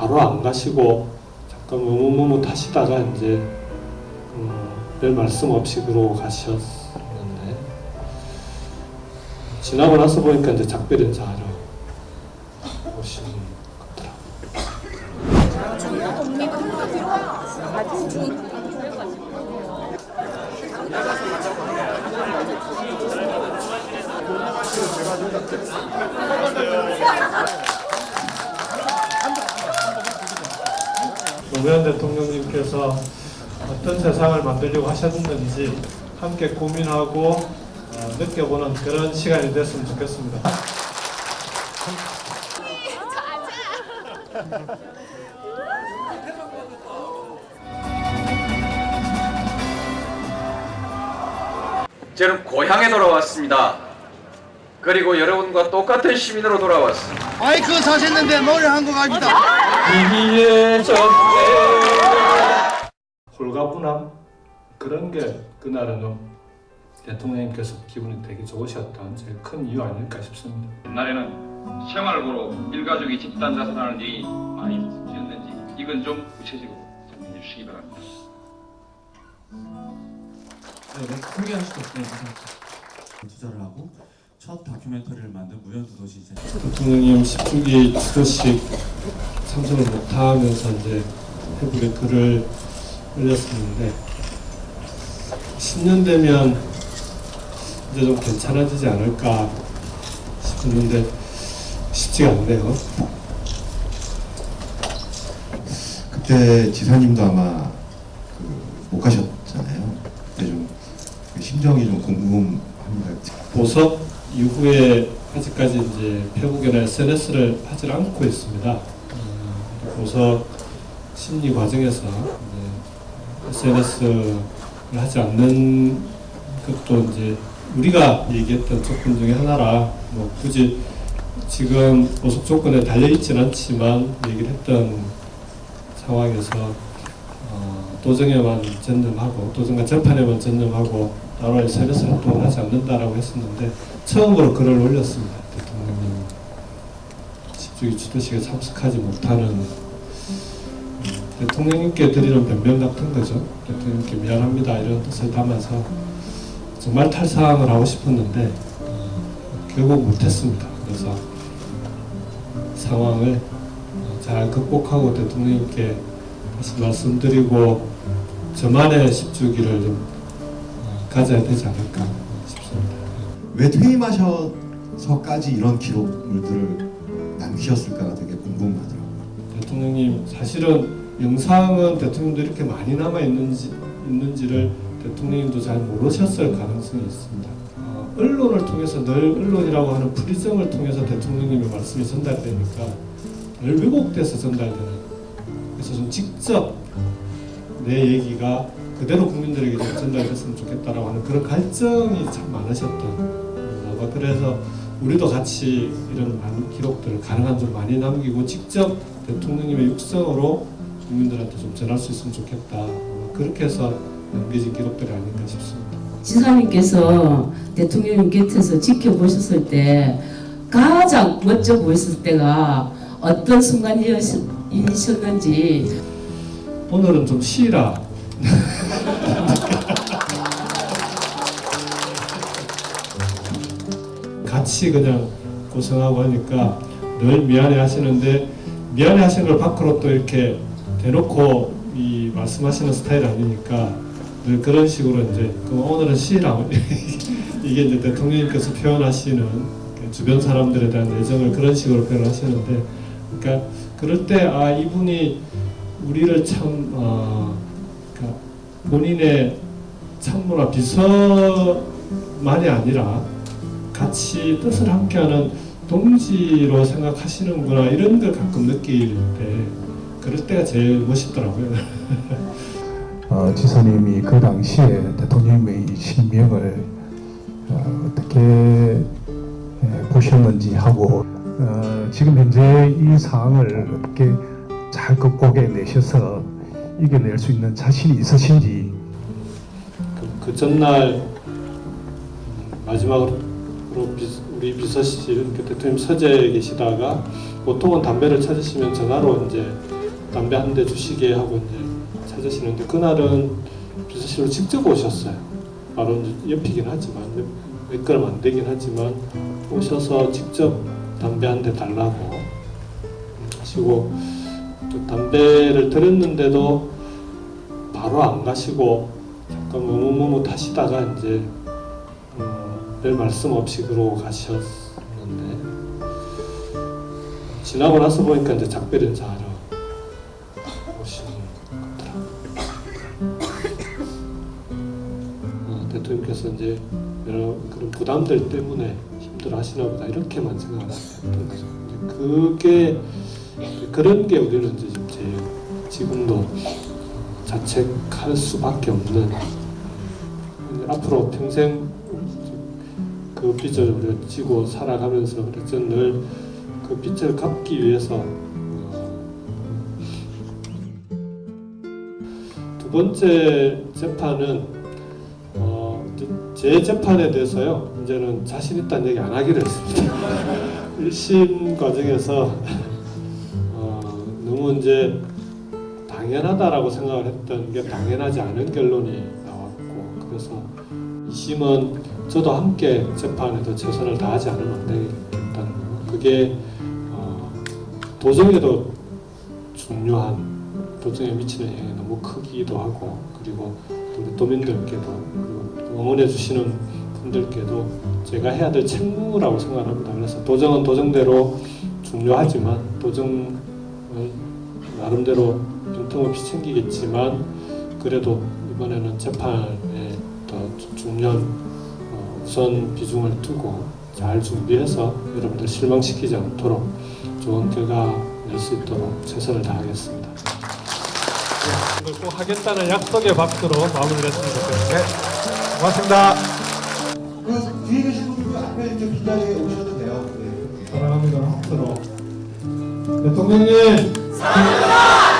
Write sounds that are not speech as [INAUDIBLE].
바로 안 가시고 잠깐 뭐뭐뭐 하시다가 이제 어, 별 말씀 없이 그러고 가셨는데 지나고 나서 보니까 이제 작별 인사하러 오신 것더라고요. 노무현 대통령님께서 어떤 세상을 만들려고 하셨는지 함께 고민하고 어, 느껴보는 그런 시간이 됐으면 좋겠습니다. 저는 고향에 돌아왔습니다. 그리고 여러분과 똑같은 시민으로 돌아왔습니다. 마이크 사셨는데 노래 한곡 합니다. 비비의 적대 홀가분함 그런 게 그날은 대통령님께서 기분이 되게 좋으셨던 제일 큰 이유 아닐까 싶습니다. 옛날에는 생활고로 일가족이 집단 자살하는 일이 많이 있었는지 이건 좀 구체적으로 설명해 주시기 바랍니다. 네, 포기할 수도 없다고 생각합니다. 투자를 하고 첫 다큐멘터리를 만든 무연두 도시 이제 대통령님 10주기 추도식 참석을 못하면서 이제 페북에 글을 올렸었는데 10년 되면 이제 좀 괜찮아지지 않을까 싶었는데 쉽지가 않네요. 그때 지사님도 아마 그 못 가셨잖아요. 그때 좀그 심정이 좀 궁금합니다. 보석 이후에 아직까지 이제 페북이나 SNS를 하지 않고 있습니다. 어, 보석 심리 과정에서 SNS를 하지 않는 것도 이제 우리가 얘기했던 조건 중에 하나라 뭐 굳이 지금 보석 조건에 달려 있지는 않지만 얘기를 했던 상황에서 어, 도정에만 전념하고 도정과 재판에만 전념하고 따로 SNS 활동을 하지 않는다라고 했었는데 처음으로 글을 올렸습니다. 대통령님 10주기 추도식에 참석하지 못하는 음, 대통령님께 드리는 변명 같은 거죠. 대통령님께 미안합니다 이런 뜻을 담아서 정말 탈상을 하고 싶었는데 어, 결국 못했습니다. 그래서 상황을 어, 잘 극복하고 대통령님께 다시 말씀드리고 저만의 10주기를 좀 어, 가져야 되지 않을까 싶습니다. 왜 퇴임하셔서까지 이런 기록물들을 남기셨을까가 되게 궁금하더라고요. 대통령님 사실은 영상은 대통령도 이렇게 많이 남아 있는지 있는지를 대통령님도 잘 모르셨을 가능성이 있습니다. 어, 언론을 통해서 늘 언론이라고 하는 프리즘을 통해서 대통령님의 말씀이 전달되니까 늘 왜곡돼서 전달되는. 그래서 좀 직접 내 얘기가 그대로 국민들에게 좀 전달됐으면 좋겠다라고 하는 그런 갈증이 참 많으셨던. 음, 아마 그래서 우리도 같이 이런 많은 기록들을 가능한 좀 많이 남기고 직접 대통령님의 육성으로 국민들한테 좀 전할 수 있으면 좋겠다. 어, 그렇게 해서 남겨진 기록들이 아닌가 싶습니다. 지사님께서 대통령님 곁에서 지켜보셨을 때 가장 멋져 보였을 때가 어떤 순간이셨는지 오늘은 좀 쉬라. 같이 그냥 고생하고 하니까 늘 미안해 하시는데 미안해 하시는 걸 밖으로 또 이렇게 대놓고 이 말씀하시는 스타일 아니니까 늘 그런 식으로 이제 그럼 오늘은 쉬라. [LAUGHS] 이게 이제 대통령님께서 표현하시는 그 주변 사람들에 대한 애정을 그런 식으로 표현하시는데 그러니까 그럴 때 아 이분이 우리를 참 어, 그러니까 본인의 참모나 비서만이 아니라 같이 뜻을 함께하는 동지로 생각하시는구나 이런 걸 가끔 느낄 때 그럴 때가 제일 멋있더라고요. 어, 지사님이 그 당시에 대통령님의 이 신명을 어, 떻게 보셨는지 하고 어, 지금 현재 이 상황을 어떻게 잘 극복해 내셔서 이겨낼 수 있는 자신이 있으신지 그, 그 전날 음, 마지막으로 비- 우리 비서실 그 대통령 서재에 계시다가 보통은 담배를 찾으시면 전화로 이제 담배 한 대 주시게 하고 이제 찾으시는데 그날은 비서실로 직접 오셨어요. 바로 옆이긴 하지만 몇, 몇 걸음 안 되긴 하지만 오셔서 직접 담배 한 대 달라고 하시고 또 담배를 드렸는데도 바로 안 가시고 잠깐 머뭇머뭇 하시다가 이제 어, 별 말씀 없이 그러고 가셨는데 지나고 나서 보니까 이제 작별 인사하러 오시는 거더라고요. 어, 대통령께서 이제 여러 그런 부담들 때문에 힘들어 하시나 보다 이렇게만 생각을 했던 거죠. 그게 그런 게 우리는 이제 지금도 자책할 수밖에 없는 앞으로 평생 그 빚을 우리가 지고 살아가면서 그래서 늘그 빚을 갚기 위해서 어, 두 번째 재판은 어, 제 재판에 대해서요 이제는 자신 있다는 얘기 안 하기로 했습니다. [LAUGHS] 1심 과정에서 어, 너무 이제 당연하다라고 생각을 했던 게 당연하지 않은 결론이 나왔고 그래서 2심은 저도 함께 재판에도 최선을 다하지 않으면 안 되겠다는 거 그게 어, 도정에도 중요한 도정에 미치는 영향이 너무 크기도 하고 그리고 또 도민들께도 그리고 응원해 주시는 분들께도 제가 해야 될 책무라고 생각합니다. 그래서 도정은 도정대로 중요하지만 도정은 나름대로 빈틈없이 챙기겠지만 그래도 이번에는 재판에 더 중요한 어, 우선 비중을 두고 잘 준비해서 여러분들 실망시키지 않도록 좋은 결과 낼 수 있도록 최선을 다하겠습니다. 이걸 꼭 하겠다는 약속의 박수로 마무리를 했으면 좋겠습니다. 고맙습니다. 그 뒤에 계신 분들 앞에 이렇게 기자에 오셔도 돼요. 네. 사랑합니다. 박수로. 대통령님! 사랑합니다!